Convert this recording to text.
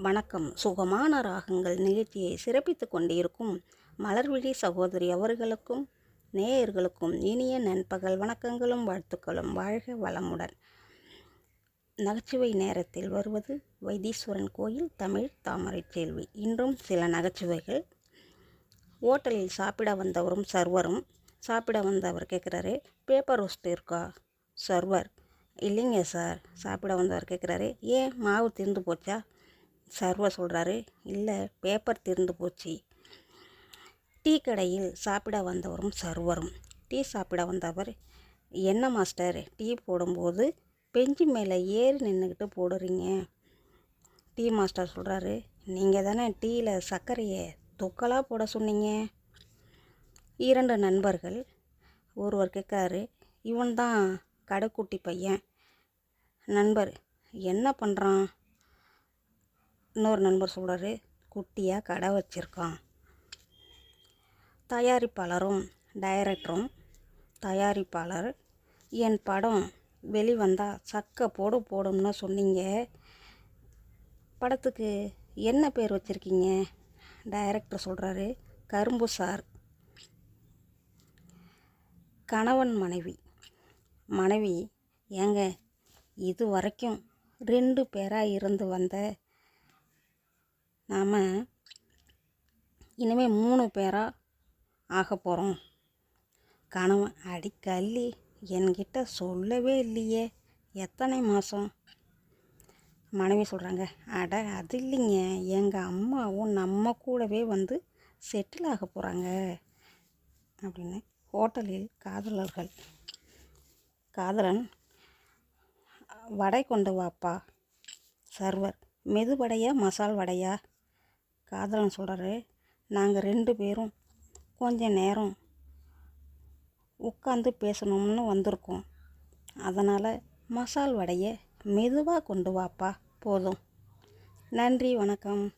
வணக்கம். சுகமான ராகங்கள் நிகழ்ச்சியை சிறப்பித்துக் கொண்டிருக்கும் மலர்விழி சகோதரி அவர்களுக்கும் நேயர்களுக்கும் இனிய நண்பகல் வணக்கங்களும் வாழ்த்துக்களும் வாழ்க வளமுடன். நகைச்சுவை நேரத்தில் வருவது வைத்தீஸ்வரன் கோயில் தமிழ் தாமரை செல்வி இன்றும் சில நகைச்சுவைகள். ஓட்டலில் சாப்பிட வந்தவரும் சர்வரும் சாப்பிட வந்தவர் கேட்குறாரு பேப்பர் ரோஸ்ட் இருக்கா? சர்வர். இல்லைங்க சார். சாப்பிட வந்தவர் கேட்குறாரு ஏன் மாவு தீர்ந்து போச்சா? சர்வர் சொல்கிறாரு இல்லை பேப்பர் திறந்து போச்சு. டீ கடையில் சாப்பிட வந்தவரும் சர்வரும். டீ சாப்பிட வந்தவர் என்ன மாஸ்டர் டீ போடும்போது பெஞ்சு மேலே ஏறி நின்றுக்கிட்டு போடுறீங்க. டீ மாஸ்டர் சொல்கிறாரு நீங்கள் தானே டீயில் சர்க்கரையை தொக்கலாக போட சொன்னீங்க? இரண்டு நண்பர்கள் ஒருவர் கேட்காரு இவன் தான் கடைக்குட்டி பையன். நண்பர் என்ன பண்ணுறான் இன்னொரு நண்பர் சொல்கிறாரு குட்டியாக கடை வச்சுருக்கான். தயாரிப்பாளரும் டைரக்டரும் தயாரிப்பாளர் என் படம் வெளிவந்தால் சக்கை போடு போடும்னு சொன்னீங்க. படத்துக்கு என்ன பேர் வச்சுருக்கீங்க? டைரக்டர் சொல்கிறாரு கரும்பு சார். கணவன் மனைவி. மனைவி ஏங்க இது வரைக்கும் ரெண்டு பேராக இருந்து வந்த நாம் இனிமேல் மூணு பேராக ஆக போகிறோம் கணவன் அடிக்கல்லி என்கிட்ட சொல்லவே இல்லையே. எத்தனை மாதம் மனைவி சொல்கிறாங்க அட அது இல்லைங்க. எங்கள் அம்மாவும் நம்ம கூடவே வந்து செட்டில் ஆக போகிறாங்க அப்படின்னு ஹோட்டலில் காதலர்கள் காதலன் வடை கொண்டு வாப்பா சர்வர் மெது வடையா மசால் வடையா? காதலன் சொல்கிறாரு நாங்கள் ரெண்டு பேரும் கொஞ்ச நேரம் உட்காந்து பேசணும்னு வந்திருக்கோம். அதனால் மசால் வடையை மெதுவாக கொண்டு வாப்பா போதும். நன்றி வணக்கம்.